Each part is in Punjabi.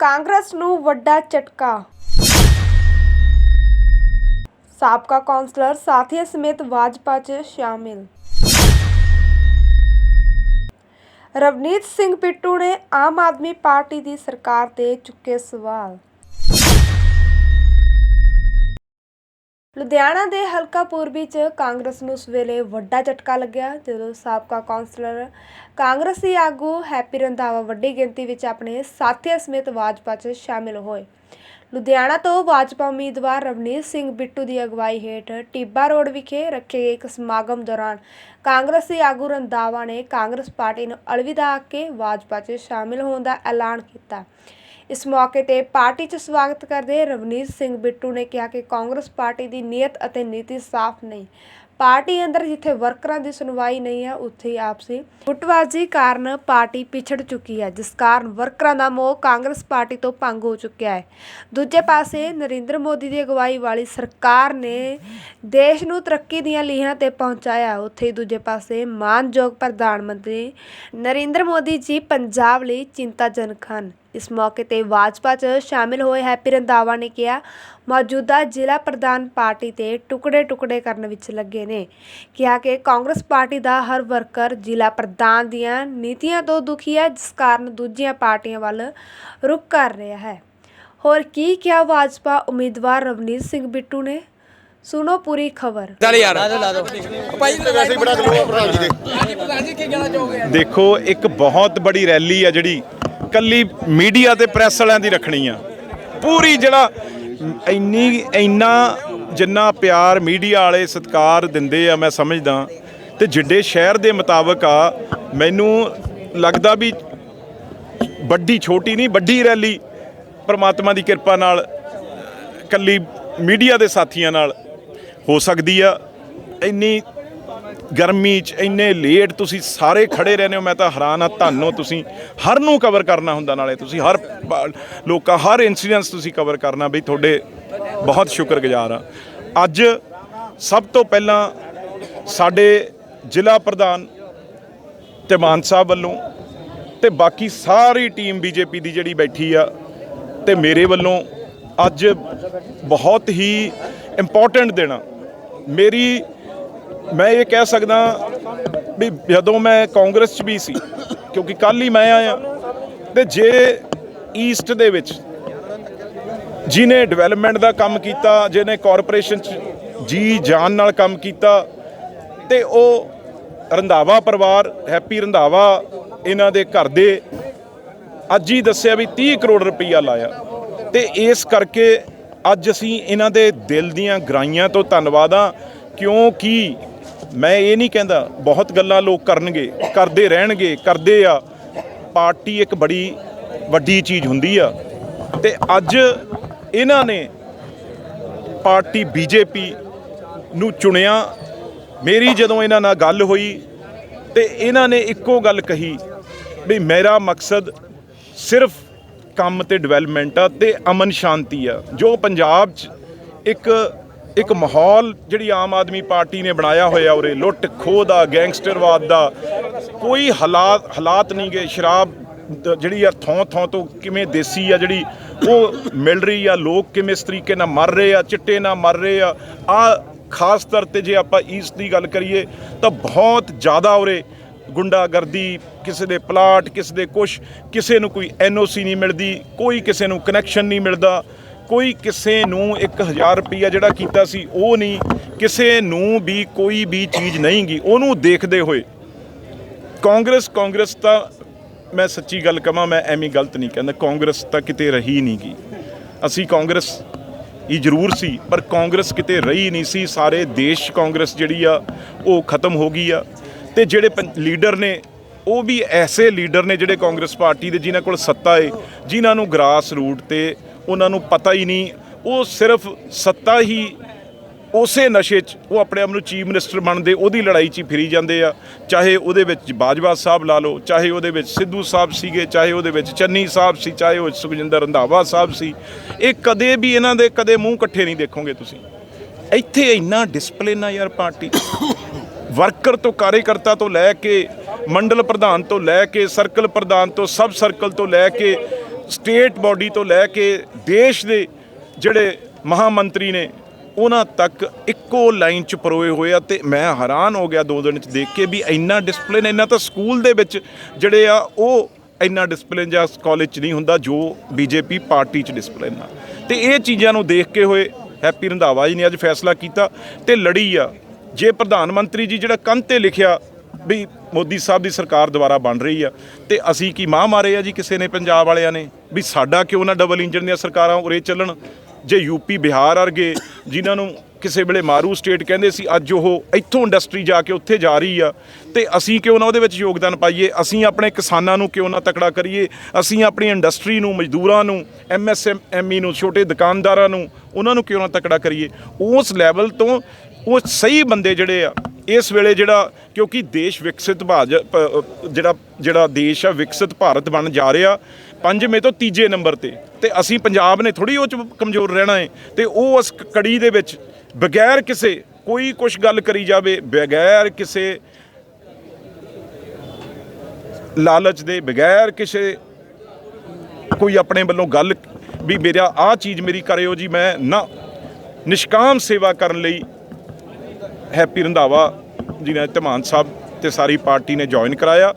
ਕਾਂਗਰਸ ਨੂੰ ਵੱਡਾ ਝਟਕਾ ਸਾਬਕਾ ਕੌਂਸਲਰ ਸਾਥੀਆਂ ਸਮੇਤ ਭਾਜਪਾ 'ਚ ਸ਼ਾਮਿਲ ਰਵਨੀਤ ਸਿੰਘ ਪਿੱਟੂ ਨੇ ਆਮ ਆਦਮੀ ਪਾਰਟੀ ਦੀ ਸਰਕਾਰ ਤੇ ਚੁੱਕੇ ਸਵਾਲ ਲੁਧਿਆਣਾ ਦੇ ਹਲਕਾ ਪੂਰਬੀ 'ਚ ਕਾਂਗਰਸ ਨੂੰ ਉਸ ਵੇਲੇ ਵੱਡਾ ਝਟਕਾ ਲੱਗਿਆ, ਜਦੋਂ ਸਾਬਕਾ ਕੌਂਸਲਰ ਕਾਂਗਰਸੀ ਆਗੂ ਹੈਪੀ ਰੰਧਾਵਾ ਵੱਡੀ ਗਿਣਤੀ ਵਿੱਚ ਆਪਣੇ ਸਾਥੀਆਂ ਸਮੇਤ ਭਾਜਪਾ 'ਚ ਸ਼ਾਮਿਲ ਹੋਏ। ਲੁਧਿਆਣਾ ਤੋਂ ਭਾਜਪਾ ਉਮੀਦਵਾਰ ਰਵਨੀਤ ਸਿੰਘ ਬਿੱਟੂ ਦੀ ਅਗਵਾਈ ਹੇਠ ਟਿੱਬਾ ਰੋਡ ਵਿਖੇ ਰੱਖੇ ਗਏ ਇੱਕ ਸਮਾਗਮ ਦੌਰਾਨ ਕਾਂਗਰਸੀ ਆਗੂ ਰੰਧਾਵਾ ਨੇ ਕਾਂਗਰਸ ਪਾਰਟੀ ਨੂੰ ਅਲਵਿਦਾ ਆਖ ਕੇ ਭਾਜਪਾ 'ਚ ਸ਼ਾਮਿਲ ਹੋਣ ਦਾ ਐਲਾਨ ਕੀਤਾ। ਇਸ ਮੌਕੇ ਤੇ ਪਾਰਟੀ 'ਚ ਸਵਾਗਤ ਕਰਦੇ ਰਵਨੀਤ ਸਿੰਘ ਬਿੱਟੂ ਨੇ ਕਿਹਾ ਕਿ ਕਾਂਗਰਸ ਪਾਰਟੀ ਦੀ ਨੀਅਤ ਅਤੇ ਨੀਤੀ ਸਾਫ਼ ਨਹੀਂ। ਪਾਰਟੀ ਅੰਦਰ ਜਿੱਥੇ ਵਰਕਰਾਂ ਦੀ ਸੁਣਵਾਈ ਨਹੀਂ ਹੈ, ਉੱਥੇ ਹੀ ਆਪਸੀ ਗੁੱਟਬਾਜ਼ੀ ਕਾਰਨ ਪਾਰਟੀ ਪਿਛੜ ਚੁੱਕੀ ਹੈ, ਜਿਸ ਕਾਰਨ ਵਰਕਰਾਂ ਦਾ ਮੋਹ ਕਾਂਗਰਸ ਪਾਰਟੀ ਤੋਂ ਭੰਗ ਹੋ ਚੁੱਕਿਆ ਹੈ। ਦੂਜੇ ਪਾਸੇ ਨਰਿੰਦਰ ਮੋਦੀ ਦੀ ਅਗਵਾਈ ਵਾਲੀ ਸਰਕਾਰ ਨੇ ਦੇਸ਼ ਨੂੰ ਤਰੱਕੀ ਦੀਆਂ ਲੀਹਾਂ ਤੇ ਪਹੁੰਚਾਇਆ। ਉੱਥੇ ਹੀ ਦੂਜੇ ਪਾਸੇ ਮਾਨਯੋਗ ਪ੍ਰਧਾਨ ਮੰਤਰੀ ਨਰਿੰਦਰ ਮੋਦੀ ਜੀ ਪੰਜਾਬ ਲਈ ਚਿੰਤਾਜਨਕ ਹਨ। ਇਸ ਮੌਕੇ ਤੇ ਭਾਜਪਾ 'ਚ ਸ਼ਾਮਿਲ ਹੋਏ ਹੈਪੀ ਰੰਧਾਵਾ ਨੇ ਕਿਹਾ ਮੌਜੂਦਾ ਜ਼ਿਲ੍ਹਾ ਪ੍ਰਧਾਨ ਪਾਰਟੀ ਤੇ ਟੁਕੜੇ-ਟੁਕੜੇ ਕਰਨ ਵਿੱਚ ਲੱਗੇ ਨੇ। ਕਿਹਾ ਕਿ ਕਾਂਗਰਸ ਪਾਰਟੀ ਦਾ ਹਰ ਵਰਕਰ ਜ਼ਿਲ੍ਹਾ ਪ੍ਰਧਾਨ ਦੀਆਂ ਨੀਤੀਆਂ ਤੋਂ ਦੁਖੀ ਹੈ ਜਿਸ ਕਾਰਨ ਦੂਜੀਆਂ ਪਾਰਟੀਆਂ ਵੱਲ ਰੁਖ ਕਰ ਰਿਹਾ ਹੈ। ਹੋਰ ਕੀ ਕਿਹਾ ਭਾਜਪਾ ਉਮੀਦਵਾਰ ਰਵਨੀਤ ਸਿੰਘ ਬਿੱਟੂ ਨੇ? ਸੁਣੋ ਪੂਰੀ ਖਬਰ। ਚੱਲ ਯਾਰ। ਵੈਸੇ ਹੀ ਬੜਾ ਗਲੋ ਆ ਪ੍ਰਧਾਨ ਜੀ ਦੇ ਦੇਖੋ ਇੱਕ ਬਹੁਤ ਬੜੀ ਰੈਲੀ ਆ ਜਿਹੜੀ ਕੱਲੀ ਮੀਡੀਆ ਤੇ ਪ੍ਰੈਸ ਵਾਲਿਆਂ ਦੀ ਰੱਖਣੀ ਆ। ਪੂਰੀ ਜਿਹੜਾ ਇੰਨੀ, ਇੰਨਾ ਜਿੰਨਾ ਪਿਆਰ ਮੀਡੀਆ ਵਾਲੇ ਸਤਿਕਾਰ ਦਿੰਦੇ ਆ ਮੈਂ ਸਮਝਦਾ, ਤੇ ਜਿੱਡੇ ਸ਼ਹਿਰ ਦੇ ਮੁਤਾਬਕ ਆ, ਮੈਨੂੰ ਲੱਗਦਾ ਵੀ ਵੱਡੀ ਛੋਟੀ ਨਹੀਂ, ਵੱਡੀ ਰੈਲੀ ਪਰਮਾਤਮਾ ਦੀ ਕਿਰਪਾ ਨਾਲ ਕੱਲੀ ਮੀਡੀਆ ਦੇ ਸਾਥੀਆਂ ਨਾਲ ਹੋ ਸਕਦੀ ਆ। ਇੰਨੀ ਗਰਮੀ 'ਚ ਇੰਨੇ ਲੇਟ ਤੁਸੀਂ ਸਾਰੇ ਖੜੇ ਰਹਿੰਦੇ ਹੋ, ਮੈਂ ਤਾਂ ਹੈਰਾਨ ਆ ਧੰਨੋ ਤੁਸੀਂ ਹਰ ਨੂੰ ਕਵਰ ਕਰਨਾ ਹੁੰਦਾ ਨਾਲੇ, ਤੁਸੀਂ ਹਰ ਲੋਕਾਂ, ਹਰ ਇਨਸੀਡੈਂਸ ਤੁਸੀਂ ਕਵਰ ਕਰਨਾ, ਬਈ ਤੁਹਾਡੇ ਬਹੁਤ ਸ਼ੁਕਰਗੁਜ਼ਾਰ ਆ ਅੱਜ ਸਭ ਤੋਂ ਪਹਿਲਾਂ ਸਾਡੇ ਜ਼ਿਲ੍ਹਾ ਪ੍ਰਧਾਨ ਤੇ ਮਾਨ ਸਾਹਿਬ ਵੱਲੋਂ ਤੇ ਬਾਕੀ ਸਾਰੀ ਟੀਮ ਬੀਜੇਪੀ ਦੀ ਜਿਹੜੀ ਬੈਠੀ ਆ ਤੇ ਮੇਰੇ ਵੱਲੋਂ ਅੱਜ ਬਹੁਤ ਹੀ ਇੰਪੋਰਟੈਂਟ ਦੇਣਾ ਮੇਰੀ ਮੈਂ ਇਹ ਕਹਿ ਸਕਦਾ ਵੀ ਜਦੋਂ ਮੈਂ ਕਾਂਗਰਸ 'ਚ ਵੀ ਸੀ, ਕਿਉਂਕਿ ਕੱਲ ਹੀ ਮੈਂ ਆਇਆ, ਤੇ ਜੇ ਈਸਟ ਦੇ ਵਿੱਚ ਜਿਨੇ ਡਿਵੈਲਪਮੈਂਟ ਦਾ ਕੰਮ ਕੀਤਾ, ਜਿਹਨੇ ਕਾਰਪੋਰੇਸ਼ਨ 'ਚ ਜੀ ਜਾਨ ਨਾਲ ਕੰਮ ਕੀਤਾ, ਤੇ ਉਹ ਰੰਧਾਵਾ ਪਰਿਵਾਰ, ਹੈਪੀ ਰੰਧਾਵਾ ਇਹਨਾਂ ਦੇ ਘਰ ਦੇ ਅੱਜ ਹੀ ਦੱਸਿਆ ਵੀ 30 ਕਰੋੜ ਰੁਪਈਆ ਲਾਇਆ। ਤੇ ਇਸ ਕਰਕੇ ਅੱਜ ਅਸੀਂ ਇਹਨਾਂ ਦੇ ਦਿਲ ਦੀਆਂ ਗਰਾਈਆਂ ਤੋਂ ਧੰਨਵਾਦ ਆ। ਕਿਉਂਕਿ ਮੈਂ ਇਹ ਨਹੀਂ ਕਹਿੰਦਾ ਬਹੁਤ ਗੱਲਾਂ ਲੋਕ ਕਰਨਗੇ, ਕਰਦੇ ਰਹਿਣਗੇ, ਕਰਦੇ ਆ। ਪਾਰਟੀ ਇੱਕ ਬੜੀ ਵੱਡੀ ਚੀਜ਼ ਹੁੰਦੀ ਆ। ਤੇ ਅੱਜ ਇਹਨਾਂ ਨੇ ਪਾਰਟੀ ਬੀਜੇਪੀ ਨੂੰ ਚੁਣਿਆ। ਮੇਰੀ ਜਦੋਂ ਇਹਨਾਂ ਨਾਲ ਗੱਲ ਹੋਈ ਤੇ ਇਹਨਾਂ ਨੇ ਇੱਕੋ ਗੱਲ ਕਹੀ ਵੀ ਮੇਰਾ ਮਕਸਦ ਸਿਰਫ ਕੰਮ ਤੇ ਡਿਵੈਲਪਮੈਂਟ ਆ ਤੇ ਅਮਨ ਸ਼ਾਂਤੀ ਆ। ਜੋ ਪੰਜਾਬ 'ਚ ਇੱਕ ਇੱਕ ਮਾਹੌਲ ਜਿਹੜੀ ਆਮ ਆਦਮੀ ਪਾਰਟੀ ਨੇ ਬਣਾਇਆ ਹੋਇਆ ਉਰੇ, ਲੁੱਟ ਖੋਹ ਦਾ, ਗੈਂਗਸਟਰਵਾਦ ਦਾ, ਕੋਈ ਹਾਲਾਤ ਹਾਲਾਤ ਨਹੀਂ ਗਏ ਸ਼ਰਾਬ ਜਿਹੜੀ ਆ ਥੋਂ ਥੋਂ ਤੋਂ ਕਿਵੇਂ ਦੇਸੀ ਆ ਜਿਹੜੀ ਉਹ ਮਿਲ ਰਹੀ ਆ, ਲੋਕ ਕਿਵੇਂ ਇਸ ਤਰੀਕੇ ਨਾਲ ਮਰ ਰਹੇ ਆ, ਚਿੱਟੇ ਨਾਲ ਮਰ ਰਹੇ ਆ। ਆ ਖਾਸ ਤੌਰ ਤੇ ਜੇ ਆਪਾਂ ਈਸਟ ਦੀ ਗੱਲ ਕਰੀਏ, ਤਾਂ ਬਹੁਤ ਜ਼ਿਆਦਾ ਉਰੇ ਗੁੰਡਾਗਰਦੀ, ਕਿਸੇ ਦੇ ਪਲਾਟ, ਕਿਸੇ ਦੇ ਕੁਛ, ਕਿਸੇ ਨੂੰ ਕੋਈ ਐਨਓਸੀ ਨਹੀਂ ਮਿਲਦੀ, ਕੋਈ ਕਿਸੇ ਨੂੰ ਕਨੈਕਸ਼ਨ ਨਹੀਂ ਮਿਲਦਾ। ਕੋਈ ਕਿਸੇ ਨੂੰ 1000 ਰੁਪਈਆ ਜਿਹੜਾ ਕੀਤਾ ਸੀ, ਉਹ ਨਹੀਂ। ਕਿਸੇ ਨੂੰ ਵੀ ਕੋਈ ਵੀ ਚੀਜ਼ ਨਹੀਂ ਗੀ। ਉਹਨੂੰ ਦੇਖਦੇ ਹੋਏ ਕਾਂਗਰਸ ਕਾਂਗਰਸ ਤਾਂ ਮੈਂ ਸੱਚੀ ਗੱਲ ਕਹਾਂ ਮੈਂ ਐਵੇਂ ਗਲਤ ਨਹੀਂ ਕਹਿੰਦਾ। ਕਾਂਗਰਸ ਤਾਂ ਕਿਤੇ ਰਹੀ ਨਹੀਂ ਗੀ। ਅਸੀਂ ਕਾਂਗਰਸ ਹੀ ਜ਼ਰੂਰ ਸੀ, ਪਰ ਕਾਂਗਰਸ ਕਿਤੇ ਰਹੀ ਨਹੀਂ ਸੀ। ਸਾਰੇ ਦੇਸ਼ ਕਾਂਗਰਸ ਜਿਹੜੀ ਆ, ਉਹ ਖਤਮ ਹੋ ਗਈ ਆ। ਤੇ ਜਿਹੜੇ ਪੰ- ਲੀਡਰ ਨੇ, ਉਹ ਵੀ ਐਸੇ ਲੀਡਰ ਨੇ ਜਿਹੜੇ ਕਾਂਗਰਸ ਪਾਰਟੀ ਦੇ, ਜਿਨ੍ਹਾਂ ਕੋਲ ਸੱਤਾ ਏ, ਜਿਨ੍ਹਾਂ ਨੂੰ ਗਰਾਸ ਰੂਟ ਤੇ ਉਹਨਾਂ ਨੂੰ ਪਤਾ ਹੀ ਨਹੀਂ, ਉਹ ਸਿਰਫ ਸੱਤਾ ਹੀ ਉਸੇ ਨਸ਼ੇ 'ਚ, ਉਹ ਆਪਣੇ ਆਪ ਨੂੰ ਚੀਫ ਮਿਨਿਸਟਰ ਬਣਦੇ, ਉਹਦੀ ਲੜਾਈ 'ਚ ਹੀ ਫਿਰੀ ਜਾਂਦੇ ਆ। ਚਾਹੇ ਉਹਦੇ ਵਿੱਚ ਬਾਜਵਾ ਸਾਹਿਬ ਲਾ ਲਓ, ਚਾਹੇ ਉਹਦੇ ਵਿੱਚ ਸਿੱਧੂ ਸਾਹਿਬ ਸੀਗੇ, ਚਾਹੇ ਉਹਦੇ ਵਿੱਚ ਚੰਨੀ ਸਾਹਿਬ ਸੀ, ਚਾਹੇ ਉਹ ਸੁਖਜਿੰਦਰ ਰੰਧਾਵਾ ਸਾਹਿਬ ਸੀ। ਇਹ ਕਦੇ ਵੀ ਇਹਨਾਂ ਦੇ ਕਦੇ ਮੂੰਹ ਇਕੱਠੇ ਨਹੀਂ ਦੇਖੋਗੇ ਤੁਸੀਂ। ਇੱਥੇ ਇੰਨਾ ਡਿਸਪਲਿਨ ਆ ਯਾਰ ਪਾਰਟੀ। ਵਰਕਰ ਤੋਂ, ਕਾਰਜਕਰਤਾ ਤੋਂ ਲੈ ਕੇ, ਮੰਡਲ ਪ੍ਰਧਾਨ ਤੋਂ ਲੈ ਕੇ ਸਰਕਲ ਪ੍ਰਧਾਨ ਤੋਂ ਸਬ ਸਰਕਲ ਤੋਂ ਲੈ ਕੇ ਸਟੇਟ ਬਾਡੀ ਤੋਂ ਲੈ ਕੇ ਦੇਸ਼ ਦੇ ਜਿਹੜੇ ਮਹਾਮੰਤਰੀ ਨੇ, ਉਹਨਾਂ ਤੱਕ ਇੱਕੋ ਲਾਈਨ 'ਚ ਪਰੋਏ ਹੋਏ ਆ ਤੇ ਮੈਂ ਹੈਰਾਨ ਹੋ ਗਿਆ ਦੋ ਦਿਨ 'ਚ ਦੇਖ ਕੇ ਵੀ ਇੰਨਾ ਡਿਸਪਲਿਨ ਇੰਨਾ ਤਾਂ ਸਕੂਲ ਦੇ ਵਿੱਚ ਜਿਹੜੇ ਆ, ਉਹ ਇੰਨਾ ਡਿਸਪਲਿਨ ਜਾਂ ਕਾਲਜ 'ਚ ਨਹੀਂ ਹੁੰਦਾ ਜੋ ਬੀਜੇਪੀ ਪਾਰਟੀ 'ਚ ਡਿਸਪਲਿਨ ਆ। ਤੇ ਇਹ ਚੀਜ਼ਾਂ ਨੂੰ ਦੇਖ ਕੇ ਹੋਏ ਹੈਪੀ ਰੰਧਾਵਾ ਜੀ ਨੇ ਅੱਜ ਫੈਸਲਾ ਕੀਤਾ ਤੇ ਲੜੀ ਆ। ਜੇ ਪ੍ਰਧਾਨ ਮੰਤਰੀ ਜੀ ਜਿਹੜਾ ਕੰਨ ਤੇ ਲਿਖਿਆ ਵੀ ਮੋਦੀ ਸਾਹਿਬ ਦੀ ਸਰਕਾਰ ਦੁਆਰਾ ਬਣ ਰਹੀ ਆ। ਤੇ ਅਸੀਂ ਕੀ ਮਾਂ ਮਾਰੇ ਆ ਜੀ ਕਿਸੇ ਨੇ ਪੰਜਾਬ ਵਾਲਿਆਂ ਨੇ? ਵੀ ਸਾਡਾ ਕਿਉਂ ਨਾ ਡਬਲ ਇੰਜਨ ਦੀਆਂ ਸਰਕਾਰਾਂ ਉਰੇ ਚੱਲਣ? ਜੇ ਯੂਪੀ ਬਿਹਾਰ ਵਰਗੇ ਜਿਨ੍ਹਾਂ ਨੂੰ ਕਿਸੇ ਵੇਲੇ ਮਾਰੂ ਸਟੇਟ ਕਹਿੰਦੇ ਸੀ, ਅੱਜ ਉਹ ਇੱਥੋਂ ਇੰਡਸਟਰੀ ਜਾ ਕੇ ਉੱਥੇ ਜਾ ਰਹੀ ਆ। ਤੇ ਅਸੀਂ ਕਿਉਂ ਨਾ ਉਹਦੇ ਵਿੱਚ ਯੋਗਦਾਨ ਪਾਈਏ? ਅਸੀਂ ਆਪਣੇ ਕਿਸਾਨਾਂ ਨੂੰ ਕਿਉਂ ਨਾ ਤਕੜਾ ਕਰੀਏ? ਅਸੀਂ ਆਪਣੀ ਇੰਡਸਟਰੀ ਨੂੰ, ਮਜ਼ਦੂਰਾਂ ਨੂੰ ਐਮਐਸਐਮਈ ਨੂੰ, ਛੋਟੇ ਦੁਕਾਨਦਾਰਾਂ ਨੂੰ, ਉਹਨਾਂ ਨੂੰ ਕਿਉਂ ਨਾ ਤਕੜਾ ਕਰੀਏ? ਉਸ ਲੈਵਲ ਤੋਂ ਉਹ ਸਹੀ ਬੰਦੇ ਜਿਹੜੇ ਆ, ਇਸ ਵੇਲੇ ਜਿਹੜਾ, ਕਿਉਂਕਿ ਦੇਸ਼ ਵਿਕਸਿਤ ਭਾਜ ਜਿਹੜਾ ਜਿਹੜਾ ਦੇਸ਼ ਆ, ਵਿਕਸਿਤ ਭਾਰਤ ਬਣ ਜਾ ਰਿਹਾ, ਪੰਜਵੇਂ ਤੋਂ ਤੀਜੇ ਨੰਬਰ ਤੇ। ਤੇ ਅਸੀਂ ਪੰਜਾਬ ਨੇ ਥੋੜੀ ਉਹ ਚ ਕਮਜ਼ੋਰ ਰਹਿਣਾ ਹੈ ਤੇ ਉਹ ਉਸ ਕੜੀ ਦੇ ਵਿੱਚ ਬਗੈਰ ਕਿਸੇ, ਕੋਈ ਕੁਝ ਗੱਲ ਕਰੀ ਜਾਵੇ, ਬਗੈਰ ਕਿਸੇ ਲਾਲਚ ਦੇ, ਬਗੈਰ ਕਿਸੇ ਕੋਈ ਆਪਣੇ ਵੱਲੋਂ ਗੱਲ, ਵੀ ਮੇਰਾ ਆਹ ਚੀਜ਼ ਮੇਰੀ ਕਰਿਓ ਜੀ, ਮੈਂ ਨਾ ਨਿਸ਼ਕਾਮ ਸੇਵਾ ਕਰਨ ਲਈ ਹੈਪੀ ਰੰਧਾਵਾ ਜੀ ਨੇ, ਧਮਾਨ ਸਾਹਿਬ ਤੇ ਸਾਰੀ ਪਾਰਟੀ ਨੇ ਜੁਆਇਨ ਕਰਾਇਆ।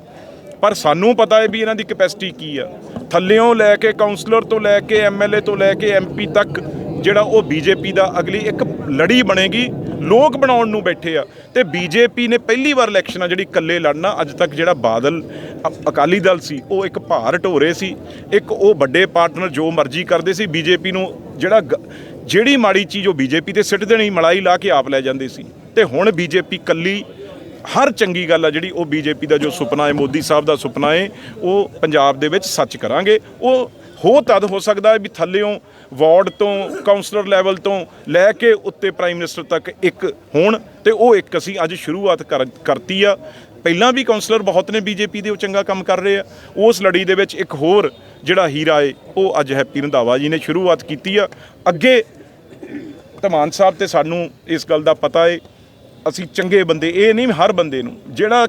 ਪਰ ਸਾਨੂੰ ਪਤਾ ਹੈ ਵੀ ਇਹਨਾਂ ਦੀ ਕੈਪੈਸਿਟੀ ਕੀ ਆ। ਥੱਲਿਓਂ ਲੈ ਕੇ ਕਾਉਂਸਲਰ ਤੋਂ ਲੈ ਕੇ ਐਮਐਲਏ ਤੋਂ ਲੈ ਕੇ ਐਮਪੀ ਤੱਕ ਜਿਹੜਾ ਉਹ ਬੀਜੇਪੀ ਦਾ ਅਗਲੀ ਇੱਕ ਲੜੀ ਬਣੇਗੀ, ਲੋਕ ਬਣਾਉਣ ਨੂੰ ਬੈਠੇ ਆ। ਤੇ ਬੀਜੇਪੀ ਨੇ ਪਹਿਲੀ ਵਾਰ ਇਲੈਕਸ਼ਨ ਆ ਜਿਹੜੀ ਇਕੱਲੇ ਲੜਨਾ ਅੱਜ ਤੱਕ ਜਿਹੜਾ ਬਾਦਲ, ਅ- ਅਕਾਲੀ ਦਲ ਸੀ, ਉਹ ਇੱਕ ਭਾਰ ਢੋਰੇ ਸੀ। ਇੱਕ ਉਹ ਵੱਡੇ ਪਾਰਟਨਰ ਜੋ ਮਰਜ਼ੀ ਕਰਦੇ ਸੀ ਬੀਜੇਪੀ ਨੂੰ ਜਿਹੜਾ ਗ- ਜਿਹੜੀ ਮਾੜੀ ਚੀਜ਼ ਉਹ ਬੀਜੇਪੀ ਤੇ ਸਿੱਟ ਦੇਣੀ ਮਲਾਈ ਲਾ ਕੇ ਆਪ ਲੈ ਜਾਂਦੇ ਸੀ। ਤੇ ਹੁਣ ਬੀਜੇਪੀ ਕੱਲੀ ਹਰ ਚੰਗੀ ਗੱਲ ਆ ਜਿਹੜੀ ਉਹ ਬੀਜੇਪੀ ਦਾ ਜੋ ਸੁਪਨਾ ਹੈ, ਮੋਦੀ ਸਾਹਿਬ ਦਾ ਸੁਪਨਾ ਹੈ, ਉਹ ਪੰਜਾਬ ਦੇ ਵਿੱਚ ਸੱਚ ਕਰਾਂਗੇ। ਉਹ ਹੋ ਤਦ ਹੋ ਸਕਦਾ ਹੈ ਵੀ ਥੱਲਿਓਂ ਵਾਰਡ ਤੋਂ ਕਾਉਂਸਲਰ ਲੈਵਲ ਤੋਂ ਲੈ ਕੇ ਉੱਤੇ ਪ੍ਰਾਈਮ ਮਿਨਿਸਟਰ ਤੱਕ ਇੱਕ ਹੋਣ ਤੇ ਉਹ ਇੱਕ ਅਸੀਂ ਅੱਜ ਸ਼ੁਰੂਆਤ ਕਰ- ਕਰਤੀ ਆ। ਪਹਿਲਾਂ ਵੀ ਕਾਉਂਸਲਰ ਬਹੁਤ ਨੇ ਬੀਜੇਪੀ ਦੇ, ਉਹ ਚੰਗਾ ਕੰਮ ਕਰ ਰਹੇ ਆ। ਉਸ ਲੜੀ ਦੇ ਵਿੱਚ ਇੱਕ ਹੋਰ ਜਿਹੜਾ ਹੀਰਾ ਏ ਉਹ ਅੱਜ ਹੈਪੀ ਰੰਧਾਵਾ ਜੀ ਨੇ ਸ਼ੁਰੂਆਤ ਕੀਤੀ ਆ। ਅੱਗੇ ਧਮਾਨ ਸਾਹਿਬ ਤੇ ਸਾਨੂੰ ਇਸ ਗੱਲ ਦਾ ਪਤਾ ਏ ਅਸੀਂ ਚੰਗੇ ਬੰਦੇ ਇਹ ਨਹੀਂ ਹਰ ਬੰਦੇ ਨੂੰ ਜਿਹੜਾ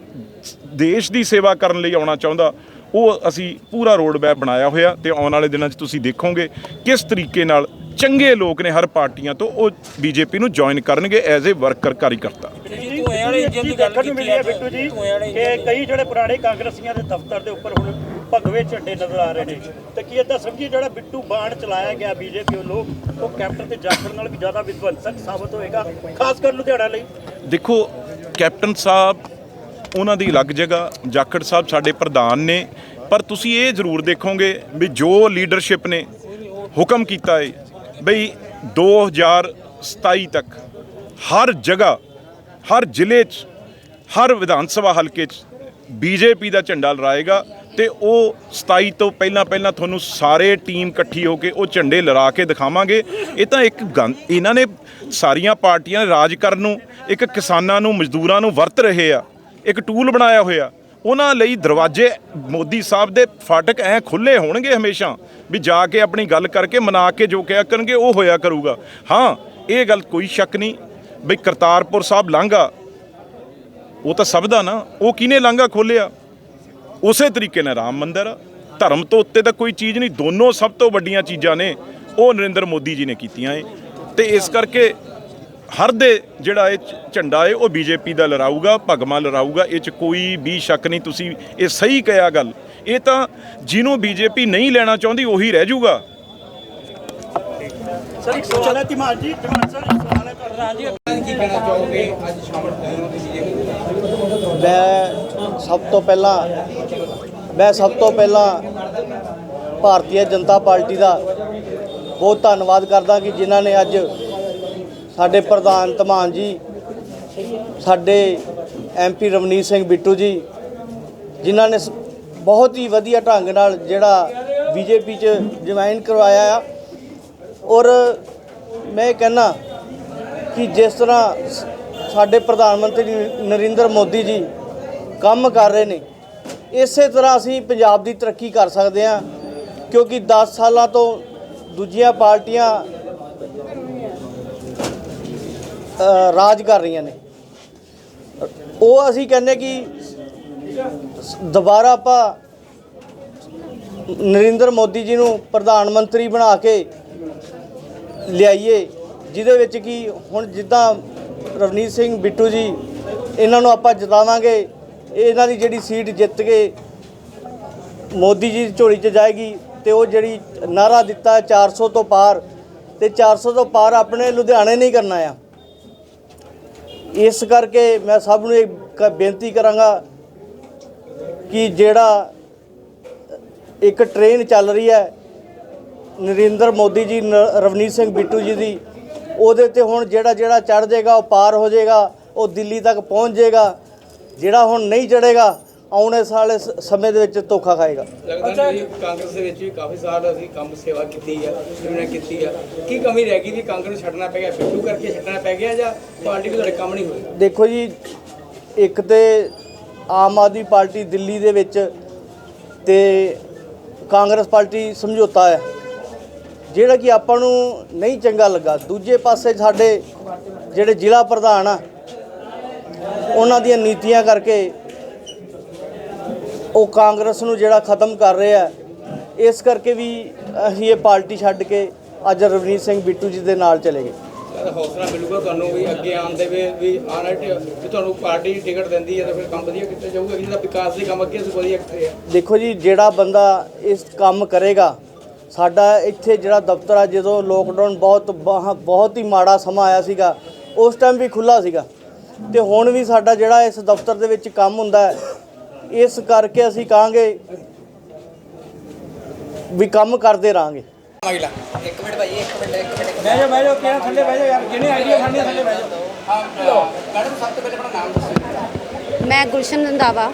ਦੇਸ਼ ਦੀ ਸੇਵਾ ਕਰਨ ਲਈ ਆਉਣਾ ਚਾਹੁੰਦਾ ਉਹ ਅਸੀਂ ਪੂਰਾ ਰੋਡ ਮੈਪ ਬਣਾਇਆ ਹੋਇਆ ਤੇ ਆਉਣ ਵਾਲੇ ਦਿਨਾਂ 'ਚ ਤੁਸੀਂ ਦੇਖੋਗੇ ਕਿਸ ਤਰੀਕੇ ਨਾਲ ਚੰਗੇ ਲੋਕ ਨੇ ਹਰ ਪਾਰਟੀਆਂ ਤੋਂ ਉਹ ਬੀਜੇਪੀ ਨੂੰ ਜੁਆਇਨ ਕਰਨਗੇ ਐਜ਼ ਅ ਵਰਕਰ ਕਾਰੀਕਰਤਾ ਧੂਏ ਵਾਲੇ ਇੰਜਨ ਦੀ ਗੱਲ ਕੀਤੀ ਮਿਲੀ ਹੈ। ਬਿੱਟੂ ਜੀ ਕਿ ਕਈ ਜਿਹੜੇ ਪੁਰਾਣੇ ਕਾਂਗਰਸੀਆਂ ਦੇ ਦਫ਼ਤਰ ਦੇ ਉੱਪਰ ਹੁਣ ਭਗਵੇ ਝੰਡੇ ਨਜ਼ਰ ਆ ਰਹੇ ਨੇ। ਤੇ ਕੀ ਇਦਾਂ ਸਮਝੀ ਜਿਹੜਾ ਬਿੱਟੂ ਬਾਣ ਚਲਾਇਆ ਗਿਆ ਬੀਜੇਪੀ ਵੱਲੋਂ, ਉਹ ਕੈਪਟਨ ਤੇ ਜਾਖੜ ਨਾਲ ਵੀ ਜ਼ਿਆਦਾ ਵਿਧਵੰਸਕ ਸਾਬਤ ਹੋਏਗਾ, ਖਾਸ ਕਰ ਲੁਧਿਆਣਾ ਲਈ। ਦੇਖੋ, ਕੈਪਟਨ ਸਾਹਿਬ ਉਹਨਾਂ ਦੀ ਅਲੱਗ ਜਗ੍ਹਾ, ਜਾਖੜ ਸਾਹਿਬ ਸਾਡੇ ਪ੍ਰਧਾਨ ਨੇ, ਪਰ ਤੁਸੀਂ ਇਹ ਜ਼ਰੂਰ ਦੇਖੋਗੇ ਵੀ ਜੋ ਲੀਡਰਸ਼ਿਪ ਨੇ ਹੁਕਮ ਕੀਤਾ ਹੈ ਬਈ 2027 ਤੱਕ ਹਰ ਜਗ੍ਹਾ, ਹਰ ਜ਼ਿਲ੍ਹੇ 'ਚ, ਹਰ ਵਿਧਾਨ ਸਭਾ ਹਲਕੇ 'ਚ ਬੀਜੇਪੀ ਦਾ ਝੰਡਾ ਲਹਿਰਾਏਗਾ। ਤੇ ਉਹ 27 ਤੋਂ ਪਹਿਲਾਂ ਪਹਿਲਾਂ ਤੁਹਾਨੂੰ ਸਾਰੇ ਟੀਮ ਇਕੱਠੀ ਹੋ ਕੇ ਉਹ ਝੰਡੇ ਲਹਿਰਾ ਕੇ ਦਿਖਾਵਾਂਗੇ। ਇਹ ਤਾਂ ਇੱਕ ਗੰ- ਇਹਨਾਂ ਨੇ ਸਾਰੀਆਂ ਪਾਰਟੀਆਂ ਰਾਜ ਕਰਨ ਨੂੰ, ਇੱਕ ਕਿਸਾਨਾਂ ਨੂੰ, ਮਜ਼ਦੂਰਾਂ ਨੂੰ ਵਰਤ ਰਹੇ ਆ, ਇੱਕ ਟੂਲ ਬਣਾਇਆ ਹੋਇਆ। ਉਹਨਾਂ ਲਈ ਦਰਵਾਜ਼ੇ ਮੋਦੀ ਸਾਹਿਬ ਦੇ ਫਾਟਕ ਐ ਖੁੱਲੇ ਹੋਣਗੇ ਹਮੇਸ਼ਾ, ਵੀ ਜਾ ਕੇ ਆਪਣੀ ਗੱਲ ਕਰਕੇ ਮਨਾ ਕੇ ਜੋ ਕਿਹਾ ਕਰਨਗੇ ਉਹ ਹੋਇਆ ਕਰੂਗਾ। ਹਾਂ, ਇਹ ਗੱਲ ਕੋਈ ਸ਼ੱਕ ਨਹੀਂ ਬਈ ਕਰਤਾਰਪੁਰ ਸਾਹਿਬ ਲਾਂਘਾ। ਉਹ ਤਾਂ ਸਭ ਦਾ ਨਾ, ਉਹ ਕਿਹਨੇ ਲਾਂਘਾ ਖੋਲਿਆ ਉਸੇ ਤਰੀਕੇ ਨਾਲ ਰਾਮ ਮੰਦਿਰ, ਧਰਮ ਤੋਂ ਉੱਤੇ ਤਾਂ ਕੋਈ ਚੀਜ਼ ਨਹੀਂ, ਦੋਨੋਂ ਸਭ ਤੋਂ ਵੱਡੀਆਂ ਚੀਜ਼ਾਂ ਨੇ, ਉਹ ਨਰਿੰਦਰ ਮੋਦੀ ਜੀ ਨੇ ਕੀਤੀਆਂ ਏ। ਤੇ ਇਸ ਕਰਕੇ ਹਰ ਦੇ ਜਿਹੜਾ ਇਹ ਝੰਡਾ ਏ, ਉਹ ਬੀਜੇਪੀ ਦਾ ਲਹਿਰਾਊਗਾ ਭਗਮਾ ਲੜਾਊਗਾ, ਇਹ ਚ ਕੋਈ ਵੀ ਸ਼ੱਕ ਨਹੀਂ, ਤੁਸੀਂ ਇਹ ਸਹੀ ਕਿਹਾ ਗੱਲ। ਇਹ ਤਾਂ ਜਿਹਨੂੰ ਬੀਜੇਪੀ ਨਹੀਂ ਲੈਣਾ ਚਾਹੁੰਦੀ, ਉਹੀ ਰਹਿ ਜਾਊਗਾ। ਸਰ, ਇੱਕ ਸਵਾਲ ਹੈ ਧੀਮਾਨ ਜੀ, ਧੀਮਾਨ ਸਰ ਸਵਾਲ ਹੈ ਤੁਹਾਡਾ। ਹਾਂਜੀ ਕੀ ਕਹਿਣਾ ਚਾਹੋਗੇ? ਅੱਜ ਸ਼ਾਮਲ ਹੋਏ ਹੋ ਬੀਜੇਪੀ ਮੈਂ ਸਭ ਤੋਂ ਪਹਿਲਾਂ, ਮੈਂ ਸਭ ਤੋਂ ਪਹਿਲਾਂ ਭਾਰਤੀ ਜਨਤਾ ਪਾਰਟੀ ਦਾ ਬਹੁਤ ਧੰਨਵਾਦ ਕਰਦਾ ਕਿ ਜਿਨ੍ਹਾਂ ਨੇ ਅੱਜ ਸਾਡੇ ਪ੍ਰਧਾਨ ਧਮਾਨ ਜੀ, ਸਾਡੇ ਐਮਪੀ ਰਵਨੀਤ ਸਿੰਘ ਬਿੱਟੂ ਜੀ, ਜਿਨ੍ਹਾਂ ਨੇ ਸ- ਬਹੁਤ ਹੀ ਵਧੀਆ ਢੰਗ ਨਾਲ ਜਿਹੜਾ ਬੀਜੇਪੀ 'ਚ ਜੁਆਇਨ ਕਰਵਾਇਆ ਆ। ਔਰ ਮੈਂ ਇਹ ਕਹਿਣਾ ਕਿ ਜਿਸ ਤਰ੍ਹਾਂ ਸ- ਸਾਡੇ ਪ੍ਰਧਾਨ ਮੰਤਰੀ ਨਰਿੰਦਰ ਮੋਦੀ ਜੀ ਕੰਮ ਕਰ ਰਹੇ ਨੇ, ਇਸੇ ਤਰ੍ਹਾਂ ਅਸੀਂ ਪੰਜਾਬ ਦੀ ਤਰੱਕੀ ਕਰ ਸਕਦੇ ਹਾਂ, ਕਿਉਂਕਿ 10 ਸਾਲਾਂ ਤੋਂ ਦੂਜੀਆਂ ਪਾਰਟੀਆਂ ਰਾਜ ਕਰ ਰਹੀਆਂ ਨੇ। ਉਹ ਅਸੀਂ ਕਹਿੰਦੇ ਕਿ ਦੁਬਾਰਾ ਆਪਾਂ ਨਰਿੰਦਰ ਮੋਦੀ ਜੀ ਨੂੰ ਪ੍ਰਧਾਨ ਮੰਤਰੀ ਬਣਾ ਕੇ ਲਿਆਈਏ। ਜਿਹਦੇ ਵਿੱਚ ਕਿ ਹੁਣ ਜਿੱਦਾਂ ਰਵਨੀਤ ਸਿੰਘ ਬਿੱਟੂ ਜੀ, ਇਹਨਾਂ ਨੂੰ ਆਪਾਂ ਜਿਤਾਵਾਂਗੇ, ਇਹਨਾਂ ਦੀ ਜਿਹੜੀ ਸੀਟ ਜਿੱਤ ਕੇ ਮੋਦੀ ਜੀ ਦੀ ਝੋਲੀ 'ਚ ਜਾਏਗੀ ਤੇ ਉਹ ਜਿਹੜੀ ਨਾਰਾ ਦਿੱਤਾ ਹੈ 400 ਤੋਂ ਪਾਰ, ਤੇ 400 ਤੋਂ ਪਾਰ ਆਪਣੇ ਲੁਧਿਆਣੇ ਨਹੀਂ ਕਰਨਾ ਆ। ਇਸ ਕਰਕੇ ਮੈਂ ਸਭ ਨੂੰ ਇਹ ਕ- ਬੇਨਤੀ ਕਰਾਂਗਾ ਕਿ ਜਿਹੜਾ ਇੱਕ ਟ੍ਰੇਨ ਚੱਲ ਰਹੀ ਹੈ, ਨਰਿੰਦਰ ਮੋਦੀ ਜੀ, ਨ- ਰਵਨੀਤ ਸਿੰਘ ਬਿੱਟੂ ਜੀ ਦੀ ਉਹਦੇ ਤੇ ਹੁਣ ਜਿਹੜਾ ਜਿਹੜਾ ਚੜ ਜਾਏਗਾ ਉਹ ਪਾਰ ਹੋ ਜਾਏਗਾ ਉਹ ਦਿੱਲੀ ਤੱਕ ਪਹੁੰਚ ਜਾਏਗਾ। ਜਿਹੜਾ ਹੁਣ ਨਹੀਂ ਚੜੇਗਾ ਆਉਣੇ ਸਾਲੇ ਸਮੇਂ ਦੇ ਵਿੱਚ ਧੋਖਾ ਖਾਏਗਾ। ਲੱਗਦਾ ਨਹੀਂ ਕਾਂਗਰਸ ਦੇ ਵਿੱਚ ਵੀ ਕਾਫੀ ਸਾਲ ਅਸੀਂ ਕੰਮ ਸੇਵਾ ਕੀਤੀ ਆ ਜਿਵੇਂ ਕੀਤੀ ਆ। ਕੀ ਕਮੀ ਰਹਿ ਗਈ ਵੀ ਕਾਂਗਰਸ ਨੂੰ ਛੱਡਣਾ ਪੈ ਗਿਆ ਬਿੱਟੂ ਕਰਕੇ ਛੱਡਣਾ ਪੈ ਗਿਆ ਜਾਂ ਪਾਰਟੀ ਤੁਹਾਡੇ ਕੰਮ ਨਹੀਂ ਹੋਏ ਦੇਖੋ ਜੀ ਇੱਕ ਤੇ ਆਮ ਆਦਮੀ ਪਾਰਟੀ ਦਿੱਲੀ ਦੇ ਵਿੱਚ ਤੇ ਕਾਂਗਰਸ ਪਾਰਟੀ ਸਮਝੌਤਾ ਹੈ ਜਿਹੜਾ ਕਿ ਆਪਾਂ ਨੂੰ ਨਹੀਂ ਚੰਗਾ ਲੱਗਾ। ਦੂਜੇ ਪਾਸੇ ਸਾਡੇ ਜਿਹੜੇ ਜ਼ਿਲ੍ਹਾ ਪ੍ਰਧਾਨ ਆ ਉਹਨਾਂ ਦੀਆਂ ਨੀਤੀਆਂ ਕਰਕੇ ਉਹ ਕਾਂਗਰਸ ਨੂੰ ਜਿਹੜਾ ਖਤਮ ਕਰ ਰਹੇ ਆ ਇਸ ਕਰਕੇ ਵੀ ਅਸੀਂ ਇਹ ਪਾਰਟੀ ਛੱਡ ਕੇ ਅੱਜ ਰਵਨੀਤ ਸਿੰਘ ਬਿੱਟੂ ਜੀ ਦੇ ਨਾਲ ਚਲੇ ਗਏ। ਹੌਸਲਾ ਮਿਲੂਗਾ ਤੁਹਾਨੂੰ ਵੀ ਅੱਗੇ ਆਉਣ ਦੇ ਵੀ ਵੀ ਆਉਣ ਵੀ ਤੁਹਾਨੂੰ ਪਾਰਟੀ ਟਿਕਟ ਦਿੰਦੀ ਹੈ ਤਾਂ ਫਿਰ ਕੰਮ ਵਧੀਆ ਕੀਤਾ ਜਾਊਗਾ ਕਿ ਜਿਹਦਾ ਵਿਕਾਸ ਦੇ ਕੰਮ ਅੱਗੇ ਅਸੀਂ ਵਧੀਆ ਦੇਖੋ ਜੀ ਜਿਹੜਾ ਬੰਦਾ ਇਸ ਕੰਮ ਕਰੇਗਾ ਸਾਡਾ ਇੱਥੇ ਜਿਹੜਾ ਦਫ਼ਤਰ ਆ ਜਦੋਂ ਲੋਕਡਾਊਨ ਬਹੁਤ ਬਾਹ- ਬਹੁਤ ਹੀ ਮਾੜਾ ਸਮਾਂ ਆਇਆ ਸੀਗਾ ਉਸ ਟਾਈਮ ਵੀ ਖੁੱਲਾ ਸੀਗਾ। ਤੇ ਹੁਣ ਵੀ ਸਾਡਾ ਜਿਹੜਾ ਇਸ ਦਫ਼ਤਰ ਦੇ ਵਿੱਚ ਕੰਮ ਹੁੰਦਾ ਹੈ ਇਸ ਕਰਕੇ ਅਸੀਂ ਕਹਾਂਗੇ ਵੀ ਕੰਮ ਕਰਦੇ ਰਹਾਂਗੇ। ਮਗਲਾ ਇੱਕ ਮਿੰਟ ਭਾਈ ਇੱਕ ਮਿੰਟ ਇੱਕ ਮਿੰਟ ਬਹਿ ਜਾ ਬਹਿ ਜਾ ਕਿਹੜਾ ਥੱਲੇ ਬਹਿ ਜਾ ਯਾਰ ਜਿਹਨੇ ਆਈਡੀਆ ਖਾਣੀ ਥੱਲੇ ਬਹਿ ਜਾ ਹਾਂ ਮੈਡਮ ਸਭ ਤੋਂ ਪਹਿਲੇ ਆਪਣਾ ਨਾਮ ਦੱਸੋ। ਮੈਂ ਗੁਲਸ਼ਨ ਰੰਧਾਵਾ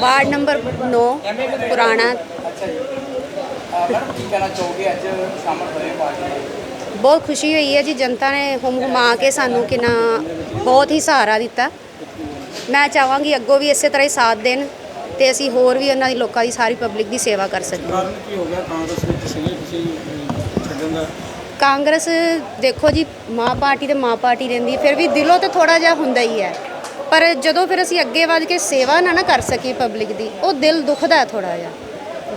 ਵਾਰਡ ਨੰਬਰ 9 ਪੁਰਾਣਾ ਮੈਡਮ ਕੀ ਕਹਿਣਾ ਚਾਹੋਗੇ ਅੱਜ ਸ਼ਾਮਲ ਹੋਏ ਪਾਰਟੀ ਦੇ? ਬਹੁਤ ਖੁਸ਼ੀ ਹੋਈ ਹੈ ਜੀ ਜਨਤਾ ਨੇ ਹੁਮ ਹੁਮਾ ਕੇ ਸਾਨੂੰ ਕਿੰਨਾ ਬਹੁਤ ਹੀ ਸਹਾਰਾ ਦਿੱਤਾ। ਮੈਂ ਚਾਹਾਂਗੀ ਅੱਗੋਂ ਵੀ ਇਸੇ ਤਰ੍ਹਾਂ ਹੀ ਸਾਥ ਦੇਣ ਤੇ ਅਸੀਂ ਹੋਰ ਵੀ ਉਹਨਾਂ ਦੀ ਲੋਕਾਂ ਦੀ ਸਾਰੀ ਪਬਲਿਕ ਦੀ ਸੇਵਾ ਕਰ ਸਕੀਏ। ਕਾਰਨ ਕੀ ਹੋ ਗਿਆ? ਕਾਂਗਰਸ ਵਿੱਚ ਸੀਗੇ ਤੁਸੀਂ ਛੱਡਣ ਦਾ? ਕਾਂਗਰਸ ਦੇਖੋ ਜੀ ਮਾਂ ਪਾਰਟੀ ਤੇ ਮਾਂ ਪਾਰਟੀ ਰਹਿੰਦੀ ਫਿਰ ਵੀ ਦਿਲੋਂ ਤੇ ਥੋੜਾ ਜਿਹਾ ਹੁੰਦਾ ਹੀ ਹੈ। ਪਰ ਜਦੋਂ ਫਿਰ ਅਸੀਂ ਅੱਗੇ ਵੱਧ ਕੇ ਸੇਵਾ ਨਾ ਨਾ ਕਰ ਸਕੀਏ ਪਬਲਿਕ ਦੀ ਉਹ ਦਿਲ ਦੁਖਦਾ ਥੋੜਾ ਜਿਹਾ।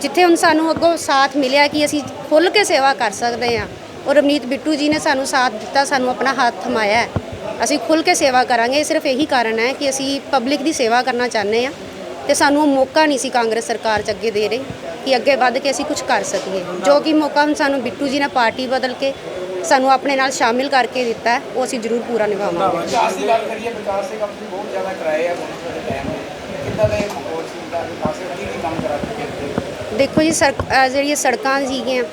ਜਿੱਥੇ ਹੁਣ ਸਾਨੂੰ ਅੱਗੋਂ ਸਾਥ ਮਿਲਿਆ ਕਿ ਅਸੀਂ ਖੁੱਲ ਕੇ ਸੇਵਾ ਕਰ ਸਕਦੇ ਹਾਂ। ਔਰ ਰਵਨੀਤ ਬਿੱਟੂ ਜੀ ਨੇ ਸਾਨੂੰ ਸਾਥ ਦਿੱਤਾ, ਸਾਨੂੰ ਆਪਣਾ ਹੱਥ ਥਮਾਇਆ ਅਸੀਂ ਖੁੱਲ ਕੇ ਸੇਵਾ ਕਰਾਂਗੇ। ਇਹ ਸਿਰਫ ਇਹੀ ਕਾਰਨ ਹੈ ਕਿ ਅਸੀਂ ਪਬਲਿਕ ਦੀ ਸੇਵਾ ਕਰਨਾ ਚਾਹੁੰਦੇ ਹਾਂ ਤੇ ਸਾਨੂੰ ਉਹ ਮੌਕਾ ਨਹੀਂ ਸੀ ਕਾਂਗਰਸ ਸਰਕਾਰ ਚ ਅੱਗੇ ਦੇ ਰਹੀ ਕਿ ਅੱਗੇ ਵੱਧ ਕੇ ਅਸੀਂ ਕੁਝ ਕਰ ਸਕੀਏ। ਜੋ ਕਿ ਮੌਕਾ ਹੁਣ ਸਾਨੂੰ ਬਿੱਟੂ ਜੀ ਨੇ ਪਾਰਟੀ ਬਦਲ ਕੇ ਸਾਨੂੰ ਆਪਣੇ ਨਾਲ ਸ਼ਾਮਿਲ ਕਰਕੇ ਦਿੱਤਾ ਉਹ ਅਸੀਂ ਜ਼ਰੂਰ ਪੂਰਾ ਨਿਭਾਵਾਂਗੇ। ਵਿਕਾਸ ਦੀ ਗੱਲ ਕਰੀਏ, ਵਿਕਾਸ ਦੇ ਕੰਮ ਬਹੁਤ ਜ਼ਿਆਦਾ ਕਰਾਏ ਆ, ਹੁਣ ਤੁਹਾਡੇ ਟਾਈਮ ਦੇ ਦਾ ਇਹ ਮਾਹੌਲ ਸੀ? ਦਾ ਵਿਕਾਸ ਦੇ ਕੀ ਕੰਮ ਦੇਖੋ ਜੀ ਸੜਕ ਜਿਹੜੀਆਂ ਸੜਕਾਂ ਸੀਗੀਆਂ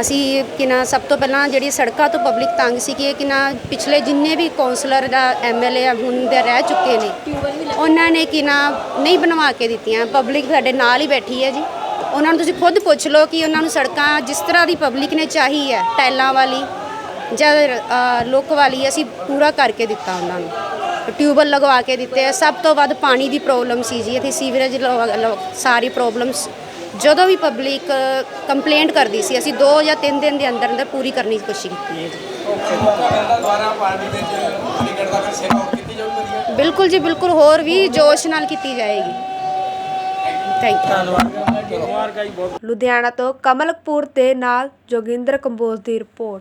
ਅਸੀਂ ਕਿਨਾ ਸਭ ਤੋਂ ਪਹਿਲਾਂ ਜਿਹੜੀ ਸੜਕਾਂ ਤੋਂ ਪਬਲਿਕ ਤੰਗ ਸੀ ਕਿ ਕਿਨਾ ਪਿਛਲੇ ਜਿੰਨੇ ਵੀ ਕੌਂਸਲਰ ਦਾ ਐਮਐਲਏ ਹੁਣ ਦੇ ਰਹਿ ਚੁੱਕੇ ਨੇ ਉਹਨਾਂ ਨੇ ਕਿਨਾ ਨਹੀਂ ਬਣਵਾ ਕੇ ਦਿੱਤੀਆਂ। ਪਬਲਿਕ ਸਾਡੇ ਨਾਲ ਹੀ ਬੈਠੀ ਹੈ ਜੀ। ਉਹਨਾਂ ਨੂੰ ਤੁਸੀਂ ਖੁਦ ਪੁੱਛ ਲਓ ਕਿ ਉਹਨਾਂ ਨੂੰ ਸੜਕਾਂ ਜਿਸ ਤਰ੍ਹਾਂ ਦੀ ਪਬਲਿਕ ਨੇ ਚਾਹੀ ਹੈ ਟਾਈਲਾਂ ਵਾਲੀ ਜਾਂ ਅ, ਲੁੱਕ ਵਾਲੀ ਅਸੀਂ ਪੂਰਾ ਕਰਕੇ ਦਿੱਤਾ ਉਹਨਾਂ ਨੂੰ। ਟਿਊਬਲ ਲਗਵਾ ਕੇ ਦਿੱਤੇ ਆ। ਸਭ ਤੋਂ ਵੱਧ ਪਾਣੀ ਦੀ ਪ੍ਰੋਬਲਮ ਸੀ ਜੀ। ਇੱਥੇ ਸੀਵਰੇਜ ਲਵਾ- ਲਵਾ- ਸਾਰੀ ਪ੍ਰੋਬਲਮਸ ਜਦੋਂ ਵੀ ਪਬਲਿਕ ਕੰਪਲੇਂਟ ਕਰਦੀ ਸੀ ਅਸੀਂ 2 ਜਾਂ 3 ਦਿਨ ਦੇ ਅੰਦਰ ਅੰਦਰ ਪੂਰੀ ਕਰਨੀ ਦੀ ਕੋਸ਼ਿਸ਼ ਕੀਤੀ ਹੈ ਜੀ। ਬਿਲਕੁਲ ਜੀ ਬਿਲਕੁਲ ਹੋਰ ਵੀ ਜੋਸ਼ ਨਾਲ ਕੀਤੀ ਜਾਏਗੀ। ਥੈਂਕ ਯੂ ਲੁਧਿਆਣਾ ਤੋਂ ਕਮਲ ਕਪੂਰ ਦੇ ਨਾਲ ਜੋਗਿੰਦਰ ਕੰਬੋਜ ਦੀ ਰਿਪੋਰਟ।